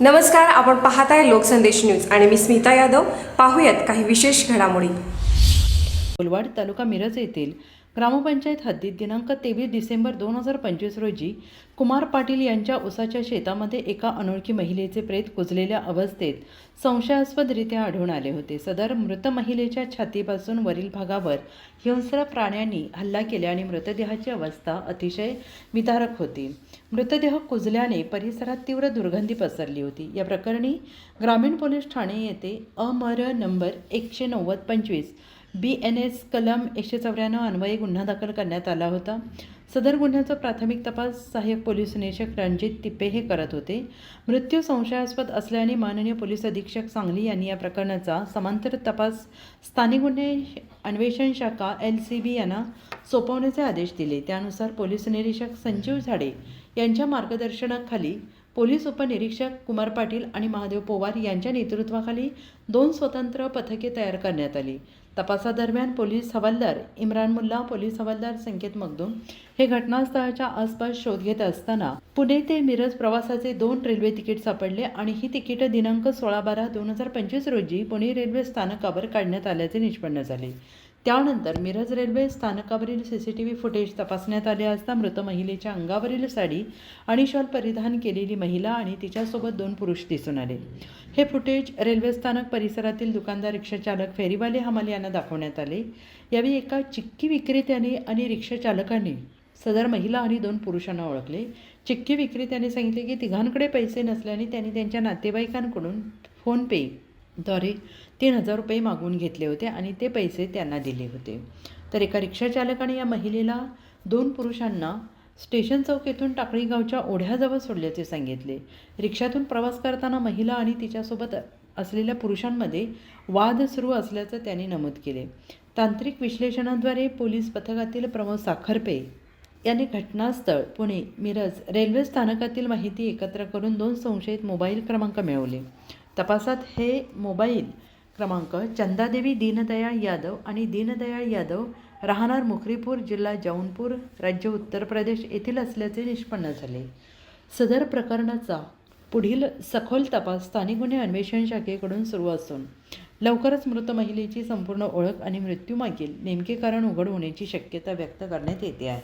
नमस्कार आपण पाहताय लोकसंदेश न्यूज आणि मी स्मिता यादव. पाहूयात काही विशेष घडामोडी. कोलवाड तालुका मिरज येथील ग्रामपंचायत हद्दीत दिनांक तेवीस डिसेंबर दोन हजार पंचवीस रोजी कुमार पाटील यांच्या उसाच्या शेतामध्ये एका अनोळखी महिलेचे प्रेत कुजलेल्या अवस्थेत संशयास्पदरित्या आढळून आले होते. सदर मृत महिलेच्या छातीपासून वरील भागावर हिंस्र प्राण्यांनी हल्ला केला आणि मृतदेहाची अवस्था अतिशय विदारक होती. मृतदेह कुजल्याने परिसरात तीव्र दुर्गंधी पसरली होती. या प्रकरणी ग्रामीण पोलीस ठाणे येथे अमर नंबर एकशे नव्वद पंचवीस बी एन एस कलम एकशे चौऱ्याण्णव अन्वयी गुन्हा दाखल करण्यात आला होता. सदर गुन्ह्याचा प्राथमिक तपास सहाय्यक पोलीस निरीक्षक रणजित तिप्पे हे करत होते. मृत्यू संशयास्पद असल्याने माननीय पोलीस अधीक्षक सांगली यांनी या प्रकरणाचा समांतर तपास स्थानिक गुन्हे अन्वेषण शाखा एल सी बी यांना सोपवण्याचे आदेश दिले. त्यानुसार पोलीस निरीक्षक संजीव झाडे यांच्या मार्गदर्शनाखाली पोलीस उपनिरीक्षक कुमार पाटील आणि महादेव पोवार यांच्या नेतृत्वाखाली दोन स्वतंत्र पथके तयार करण्यात आली. तपासादरम्यान पोलीस हवालदार इम्रान मुल्ला पोलीस हवालदार संकेत मगदूम हे घटनास्थळाच्या आसपास शोध घेत असताना पुणे ते मिरज प्रवासाचे दोन रेल्वे तिकीट सापडले आणि ही तिकीटं दिनांक सोळा बारा दोन हजार पंचवीस रोजी पुणे रेल्वे स्थानकावर काढण्यात आल्याचे निष्पन्न झाले. त्यानंतर मिरज रेल्वे स्थानकावरील C C T V footage तपासण्यात आले असता मृत महिलेच्या अंगावरील साडी आणि शॉल परिधान केलेली महिला आणि तिच्यासोबत दोन पुरुष दिसून आले. हे फुटेज रेल्वे स्थानक परिसरातील दुकानदार रिक्षाचालक फेरीवाले हमाल यांना दाखवण्यात आले. यावेळी एका चिक्की विक्रेत्याने आणि रिक्षाचालकाने सदर महिला आणि दोन पुरुषांना ओळखले. चिक्की विक्रेत्याने सांगितले की तिघांकडे पैसे नसल्याने त्यांनी त्यांच्या नातेवाईकांकडून फोनपे द्वारे तीन हजार रुपये मागून घेतले होते आणि ते पैसे त्यांना दिले होते. तर एका रिक्षाचालकाने या महिलेला दोन पुरुषांना स्टेशन चौक येथून टाकळी गावच्या ओढ्याजवळ सोडल्याचे सांगितले. रिक्षातून प्रवास करताना महिला आणि तिच्यासोबत असलेल्या पुरुषांमध्ये वाद सुरू असल्याचं त्यांनी नमूद केले. तांत्रिक विश्लेषणाद्वारे पोलीस पथकातील प्रमोद साखरपे यांनी घटनास्थळ पुणे मिरज रेल्वे स्थानकातील माहिती एकत्र करून दोन संशयित मोबाईल क्रमांक मिळवले. तपासात हे मोबाईल क्रमांक चंदादेवी दीनदयाळ यादव आणि दीनदयाळ यादव राहणार मुखरीपूर जिल्हा जौनपूर राज्य उत्तर प्रदेश येथील असल्याचे निष्पन्न झाले. सदर प्रकरणाचा पुढील सखोल तपास स्थानिक गुन्हे अन्वेषण शाखेकडून सुरू असून लवकरच मृत महिलेची संपूर्ण ओळख आणि मृत्यूमागील नेमके कारण उघड होण्याची शक्यता व्यक्त करण्यात येते आहे.